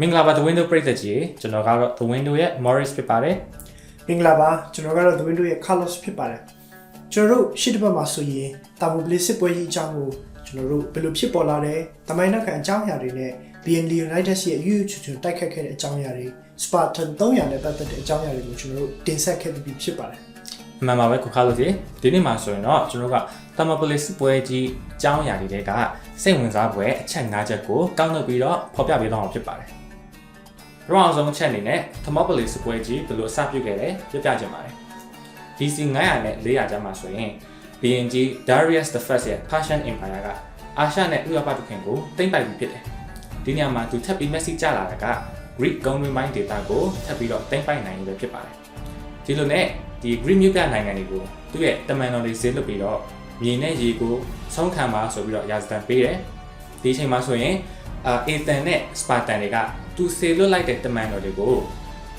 မင်္ဂလာပါ The Window ပရိသတ်ကြီးကျွန်တော်ကတော့ The Window ရဲ့ Morris ဖြစ်ပါတယ်မင်္ဂလာပါကျွန်တော်ကတော့ The Window ရဲ့ Carlos ဖြစ်ပါတယ်ကျွန်တော်တို့ရှစ်တစ်ပတ်မှာဆိုရင်တာမူပလစ်စစ်ပွဲကြီးအကြောင်းကိုကျွန်တော်တို့ဘယ်လိုဖြစ်ပေါ်လာတယ်တမိုင်းနောက်ခံအကြောင်းအရာတွေနဲ့ BNL United ရဲ့အယူချွချွတိုက်ခတ်ခဲ့တဲ့အကြောင်းအရာတွေ Spartan 300နဲ့ပတ်သက်တဲ့အကြောင်းအရာတွေကိုကျွန်တော်တို့တင်ဆက်ခဲ့ပြီးဖြစ်ပါတယ်အမှန်ပါပဲကိုခါလို့ဒီဒီနေ့မှာဆိုရင်တော့ကျွန်တော်က Thermopylae စစ်ပွဲကြီးအကြောင်းအရာတွေတွေကစိတ်ဝင်စားပွဲအချက်၅ချက်ကိုကောက်နှုတ်ပြီးတော့ဖော်ပြပေးတော့မှာဖြစ်ပါတယ် ပထမအောင်ဆုံးအချက်အနေနဲ့ Thermopylae စစ်ပွဲကြီးဘယ်လိုအစပြုခဲ့လဲပြပြချင်ပါတယ် BC 900နဲ့400ကျမ်းမှာဆိုရင် BNG Darius the First ရဲ့ Persian Empire ကအာရှနဲ့ဥရောပတခင်ကိုသိမ်းပိုက်ပြီးဖြစ်တယ်ဒီနေရာမှာသူထပ်ပြီး message ကြလာတာက Greek ဂုံတွင်ပိုင်းဒေတာကိုထပ်ပြီးတော့သိမ်းပိုက်နိုင်ရပဲဖြစ်ပါတယ်ဒီလိုနဲ့ဒီ Greek မြို့ပြနိုင်ငံတွေကိုသူ့ရဲ့တမန်တော်တွေဈေးလွတ်ပြီးတော့မြေနဲ့ရေကိုဆုံးခံပါဆိုပြီးတော့ရာဇသံပေးတယ်ဒီအချိန်မှာဆိုရင်အာအေသန်နဲ့စပါတန်တွေက သူဆေလွတ်လိုက်တဲ့တမန်တော်တွေကို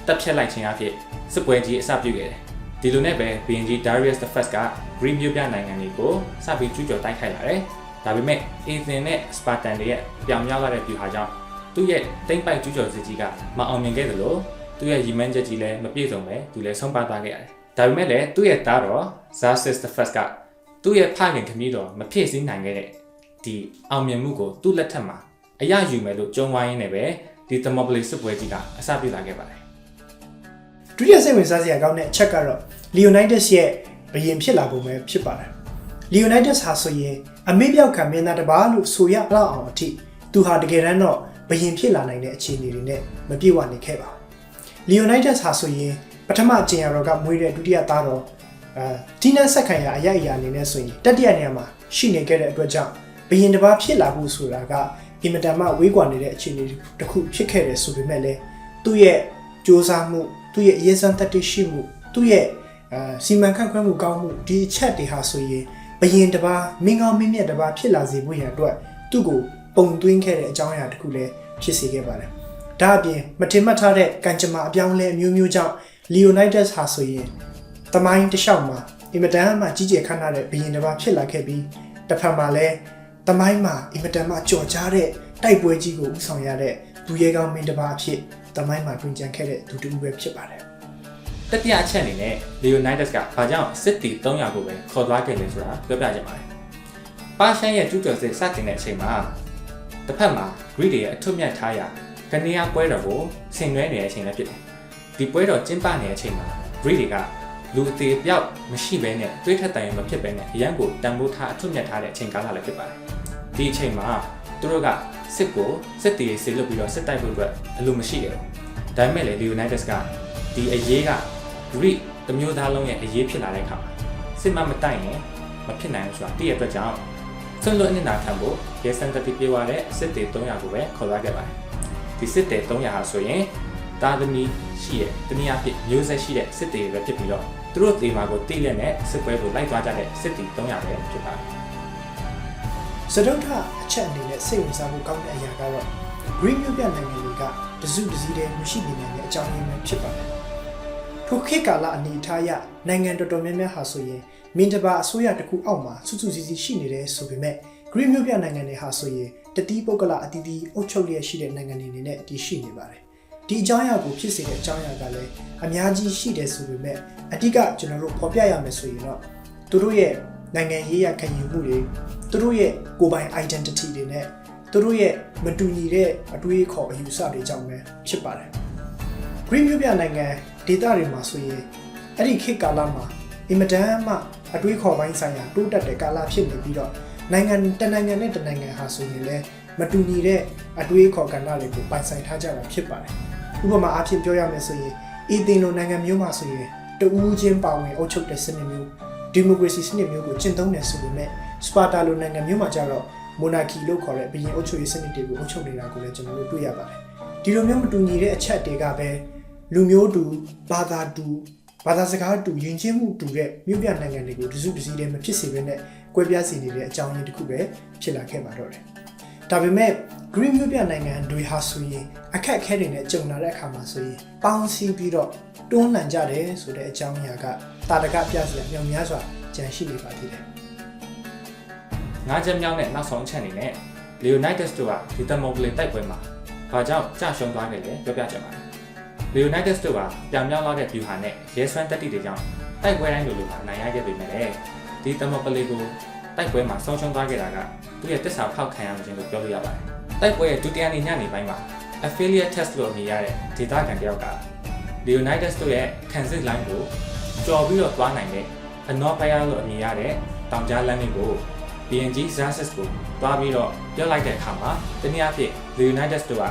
တပ်ဖြတ်လိုက်ခြင်းအဖြစ်စစ်ပွဲကြီးအစပြုခဲ့တယ်ဒီလိုနဲ့ပဲ BNG Darius the First က Greek မြို့ပြနိုင်ငံတွေကိုစပြီးကျူးကျော်တိုက်ခိုက်လာတယ်ဒါပေမဲ့အေသန်နဲ့စပါတန်တွေရဲ့ပြောင်မြောက်လာတဲ့ပြူဟာကြောင့်သူ့ရဲ့တိမ့်ပိုက်ကျူးကျော်စစ်ကြီးကမအောင်မြင်ခဲ့သလိုသူ့ရဲ့ရီမန်းချက်ကြီးလည်းမပြည့်စုံပဲသူလည်းဆုံးပါသွားခဲ့ရတယ်ဒါပေမဲ့လည်းသူ့ရဲ့သားတော် Xerxes the First ကသူ့ရဲ့ဖခင်ခမည်းတော်မဖြစ်စည်းနိုင်ခဲ့တဲ့ဒီအောင်မြင်မှုကိုသူ့လက်ထက်မှာအရယူမယ်လို့ကြုံဝိုင်းရင်းနဲ့ပဲ ဒီ Thermopylae စစ်ပွဲကြီးကအစပြုလာခဲ့ပါတယ်ဒုတိယစိတ်ဝင်စားစရာကောင်းတဲ့အချက်ကတော့ Leonidas ရဲ့ဘယင်ဖြစ်လာပုံပဲဖြစ်ပါတယ် Leonidas ဟာဆိုရင်အမေပြောက်ခံမင်းသားတစ်ပါးလို့ဆိုရလောက်အောင်အထိသူဟာတကယ်တမ်းတော့ဘယင်ဖြစ်လာနိုင်တဲ့အခြေအနေတွေနဲ့မပြည့်ဝနေခဲ့ပါဘူး။ Leonidas ဟာဆိုရင်ပထမကျင်ရတော်ကမွေးတဲ့ဒုတိယသားတော်အဲဒီနန်ဆက်ခံရအရအရာအနေနဲ့ဆိုရင်တတိယနေရာမှာရှိနေခဲ့တဲ့အတွက်ကြောင့်ဘယင်တစ်ပါးဖြစ်လာဖို့ဆိုတာက အင်မတန်မှဝေးကွာနေတဲ့အခြေအနေတစ်ခုဖြစ်ခဲ့တယ်ဆိုပေမဲ့လည်းသူ့ရဲ့စ조사မှုသူ့ရဲ့အရေးစမ်းတတ်ရှိမှုသူ့ရဲ့အာစီမံခန့်ခွဲမှုကောင်းမှုဒီအချက်တွေဟာဆိုရင်ဘယင်တစ်ပါးမင်းကောင်းမင်းမြတ်တစ်ပါးဖြစ်လာစေဖို့ရန်အတွက်သူ့ကိုပုံသွင်းခဲ့တဲ့အကြောင်းအရာတစ်ခုလည်းဖြစ်စေခဲ့ပါတယ်။ဒါအပြင်မထင်မှတ်ထားတဲ့ကံကြမ္မာအပြောင်းအလဲအမျိုးမျိုးကြောင့် Leonidas ဟာဆိုရင်တမိုင်းတစ်လျှောက်မှာအင်မတန်မှကြီးကျယ်ခမ်းနားတဲ့ဘယင်တစ်ပါးဖြစ်လာခဲ့ပြီးတစ်ဖက်မှာလည်း တမိုင်းမှာအင်မတန်မှကြော်ကြားတဲ့တိုက်ပွဲကြီးကိုဦးဆောင်ရတဲ့သူရဲကောင်းမင်းတစ်ပါးအဖြစ်တမိုင်းမှာတွင်ကြံခဲ့တဲ့သူတူပဲဖြစ်ပါတယ်တတိယအချက်အနေနဲ့ Leonidas ကဘာကြောင့်စစ်တီ300ကိုပဲခေါ်သွားခဲ့လဲဆိုတာပြောပြချင်ပါတယ်။ပါရှန်ရဲ့ကျူးကျော်စစ်စတင်တဲ့အချိန်မှာတစ်ဖက်မှာ Greek တွေရဲ့အထွတ်မြတ်ထားရာကနေယာပွဲတော်ကိုဆင်နွှဲနေတဲ့အချိန်လည်းဖြစ်တယ်။ဒီပွဲတော်ကျင်းပနေတဲ့အချိန်မှာ Greek တွေကလူအသေးပြောက်မရှိဘဲနဲ့တွေးထက်တိုင်မဖြစ်ဘဲနဲ့အရန်ကိုတန်ဖိုးထားအထွတ်မြတ်ထားတဲ့အချိန်ကာလလည်းဖြစ်ပါတယ်။ ဒီအချိန်မှာသူတို့ကစစ်ကိုစစ်တီတွေဆေလွတ်ပြီးတော့စစ်တိုက်ဖို့အတွက်အလိုမရှိခဲ့ဘူး။ဒါပေမဲ့လေ Leonidas ကဒီအရေးက Greek တမျိုးသားလုံးရဲ့အရေးဖြစ်လာတဲ့အခါမှာစစ်မမတိုက်ရင်မဖြစ်နိုင်ဘူးဆိုတာသိရတဲ့အတွက်ကြောင့်ဆွန့်လွတ်အနစ်နာခံဖို့ရဲစံတတိပြေဝတဲ့စစ်တေ300ကိုပဲခေါ်သွားခဲ့ပါတယ်ဒီစစ်တေ300ဟာဆိုရင်တာသမီရှိရဲ့တနည်းအားဖြင့်မျိုးဆက်ရှိတဲ့စစ်တေပဲဖြစ်ပြီးတော့သူတို့တေမာကိုတိလက်နဲ့စစ်ပွဲကိုလိုက်သွားကြတဲ့စစ်တီ300ပဲဖြစ်ပါတယ် စတုထအချက်အနေနဲ့စိတ်ဝင်စားဖို့ကောင်းတဲ့အရာကတော့ Green မြို့ပြနိုင်ငံတွေကတစုတစည်းတည်းမရှိနေနိုင်တဲ့အကြောင်းရင်းပဲဖြစ်ပါတယ်။ထိုခေတ်ကာလအနေအထားအရနိုင်ငံတော်တော်များများဟာဆိုရင်မင်းတပါအစိုးရတစ်ခုအောက်မှာစုစုစည်းစည်းရှိနေတယ်ဆိုပေမဲ့ Green မြို့ပြနိုင်ငံတွေဟာဆိုရင်တတိပုဂ္ဂလအတီးတီးအုပ်ချုပ်လျက်ရှိတဲ့နိုင်ငံတွေအနေနဲ့တည်ရှိနေပါတယ်။ဒီအကြောင်းအရာကိုဖြစ်စေတဲ့အကြောင်းအရာကလည်းအများကြီးရှိတယ်ဆိုပေမဲ့အဓိကကျွန်တော်တို့ဖော်ပြရမယ်ဆိုရင်တော့သူတို့ရဲ့နိုင်ငံရေးရခံယူမှုတွေ သူတို့ရဲ့ကိုယ်ပိုင် identity တွေနဲ့သူတို့ရဲ့မတူညီတဲ့အတွေးအခေါ်အယူဆတွေကြောင့်ပဲဖြစ်ပါတယ်။ Green မြို့ပြနိုင်ငံဒေသတွေမှာဆိုရင်အဲ့ဒီခေတ်ကာလမှာအင်မတန်မှအတွေးခေါ်ပိုင်းဆိုင်ရာတိုးတက်တဲ့ကာလဖြစ်နေပြီးတော့နိုင်ငံတနိုင်ငံနဲ့တနိုင်ငံဟာဆိုရင်လည်းမတူညီတဲ့အတွေးခေါ်ကဏ္ဍတွေကိုပိုင်ဆိုင်ထားကြတာဖြစ်ပါတယ်။ဥပမာအားဖြင့်ပြောရမယ်ဆိုရင်အီသင်လိုနိုင်ငံမျိုးမှာဆိုရင်တဦးချင်းပါဝင်အုပ်ချုပ်တဲ့စနစ်မျိုး ဒီမိုကရေစီစနစ်မျိုးကိုကျင့်သုံးနေဆိုပေမဲ့စပါတာလိုနိုင်ငံမျိုးမှာကျတော့မိုနာကီလို့ခေါ်တဲ့ဘုရင်အုပ်ချုပ်ရေးစနစ်တွေကိုအုပ်ချုပ်နေတာကိုလည်းကျွန်တော်တို့တွေ့ရပါတယ်ဒီလိုမျိုးမတူညီတဲ့အချက်တွေကပဲလူမျိုးတူဘာသာတူဘာသာစကားတူယဉ်ကျေးမှုတူတဲ့မြို့ပြနိုင်ငံတွေကိုတစုတစည်းတည်းမဖြစ်စေဘဲနဲ့ကွဲပြားစေနေတဲ့အကြောင်းရင်းတစ်ခုပဲဖြစ်လာခဲ့ပါတော့တယ်ဒါပေမဲ့ Green မြို့ပြနိုင်ငံတွေဟာဆိုရင်အခက်အခဲတွေနဲ့ကြုံလာတဲ့အခါမှာဆိုရင်ပေါင်းစည်းပြီးတော့တွန်းလှန်ကြတယ်ဆိုတဲ့အကြောင်းအရာကတာတကပြစရာမြောင်များစွာကြံရှိနေပါသေးတယ်ငါးချက်မြောက်နဲ့နောက်ဆုံးအချက်အနေနဲ့ Leonidas တို့ကဒီ Thermopylae တိုက်ပွဲမှာဘာကြောင့်ကြာရှုံးသွားခဲ့လဲပြောပြချင်ပါတယ်။ Leonidas တို့ကပြောင်ပြောင်းလာတဲ့ view ဟာနဲ့ရဲစွမ်းတက်တီတွေကြောင့်တိုက်ပွဲတိုင်းလိုလိုဟာနိုင်ရခဲ့ပေမဲ့လည်းဒီတမပလေးကိုတိုက်ပွဲမှာဆုံးရှုံးသွားခဲ့တာကသူ့ရဲ့တစ္ဆာဖောက်ခံရခြင်းလို့ပြောလို့ရပါတယ်။ တိုက်ပွဲရဲ့ဒုတိယနေ့ညနေပိုင်းမှာ affiliate test လို့အမည်ရတဲ့ဒေတာကန်တယောက်က Leonidas တို့ရဲ့ခံစစ်လိုင်းကိုကျော်ပြီးတော့သွားနိုင်တဲ့ Anopaya လို့အမည်ရတဲ့တောင်ကြားလမ်းလေးကို BNG Xerxes ကိုတွားပြီးတော့ပြောလိုက်တဲ့အခါမှာတနည်းအားဖြင့် Leonidas တို့က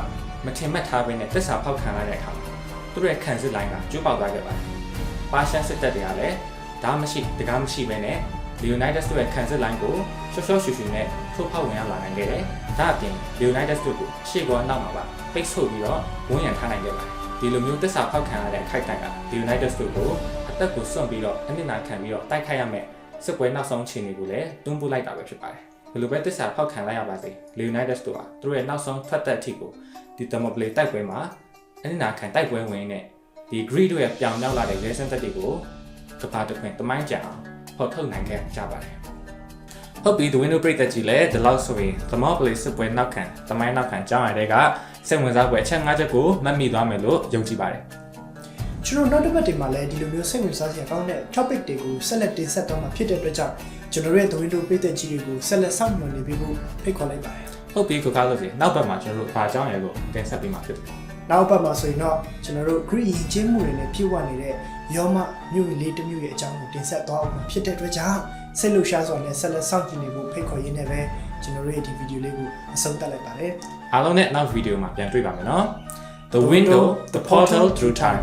မထင်မှတ်ထားဘဲနဲ့တစ္ဆာဖောက်ခံရတဲ့အခါမှာသူတို့ရဲ့ခံစစ်လိုင်းကကျိုးပေါက်သွားခဲ့ပါတယ်။ပါရှန်စစ်တပ်တွေကလည်းဒါမရှိတကားမရှိဘဲနဲ့ Leonidas တို့ရဲ့ခံစစ်လိုင်းကိုရှော့ရှော့ရှူရှူနဲ့ထိုးဖောက်ဝင်ရောက်လာနိုင်ခဲ့တယ်။ဒါအပြင် Leonidas တို့ကိုရှေ့ကောနောက်မှာပါပိတ်ဆို့ပြီးတော့ဝန်ရံထားနိုင်ခဲ့ပါတယ်။ဒီလိုမျိုးတစ္ဆာဖောက်ခံရတဲ့အခိုက်အတန့်က Leonidas တို့ကိုအသက်ကိုစွန့်ပြီးတော့အနစ်နာခံပြီးတော့တိုက်ခိုက်ရမယ်စစ်ပွဲနောက်ဆုံးချိန်တွေကိုလည်းတွန်းပို့လိုက်တာပဲဖြစ်ပါတယ်။ဘယ်လိုပဲတစ္ဆာဖောက်ခံလိုက်ရပါစေ Leonidas တို့ကသူတို့ရဲ့နောက်ဆုံးထွက်သက်အထိကိုဒီ Thermopylae တိုက်ပွဲမှာအနစ်နာခံတိုက်ပွဲဝင်နဲ့ဒီ Greek တို့ရဲ့ပြောင်မြောက်လာတဲ့ Renaissance တက်တွေကိုကဘာတခွင်တမိုင်းကြအောင် ဖော်ထုတ်နိုင်ခဲ့ကြပါတယ်။ဟုတ်ပြီ The Window ပြည့်တဲ့ကြီးလဲဒီလောက်ဆိုရင် Thermopylae စစ်ပွဲနောက်ခံတမိုင်းနောက်ခံကြောင်းရတဲ့ကစိတ်ဝင်စားပွဲအချက်၅ချက်ကိုမှတ်မိသွားမယ်လို့ယုံကြည်ပါတယ်ကျွန်တော်နောက်တစ်ပတ်တင်မှာလည်းဒီလိုမျိုးစိတ်ဝင်စားစရာကောင်းတဲ့ topic တွေကိုဆက်လက်တင်ဆက်တော့မှာဖြစ်တဲ့အတွက်ကြောင့်ကျွန်တော်တို့ရဲ့ The Window ပြည်သက်ကြီးတွေကိုဆက်လက်စောင့်မျှော်နေပေးဖို့ဖိတ်ခေါ်လိုက်ပါတယ်။ဟုတ်ပြီကိုကားလို့စီနောက်ဘက်မှာကျွန်တော်တို့ဘာကြောင်းရယ်ကိုတင်ဆက်ပေးမှာဖြစ်တယ်။ နောက်ပတ်မှာဆိုရင်တော့ကျွန်တော်တို့ Greek ယဉ်ကျေးမှုတွေနဲ့ပြည့်ဝနေတဲ့ယောမမြို့လေးတစ်မြို့ရဲ့အကြောင်းကိုတင်ဆက်သွားအောင်မှာဖြစ်တဲ့အတွက်ကြောင့်စိတ်လှုပ်ရှားစွာနဲ့ဆက်လက်စောင့်ကြည့်နေဖို့ဖိတ်ခေါ်ရင်းနဲ့ပဲကျွန်တော်တို့ရဲ့ဒီဗီဒီယိုလေးကိုအဆုံးသတ်လိုက်ပါတယ်အားလုံးနဲ့နောက်ဗီဒီယိုမှာပြန်တွေ့ပါမယ်နော် The window the portal through time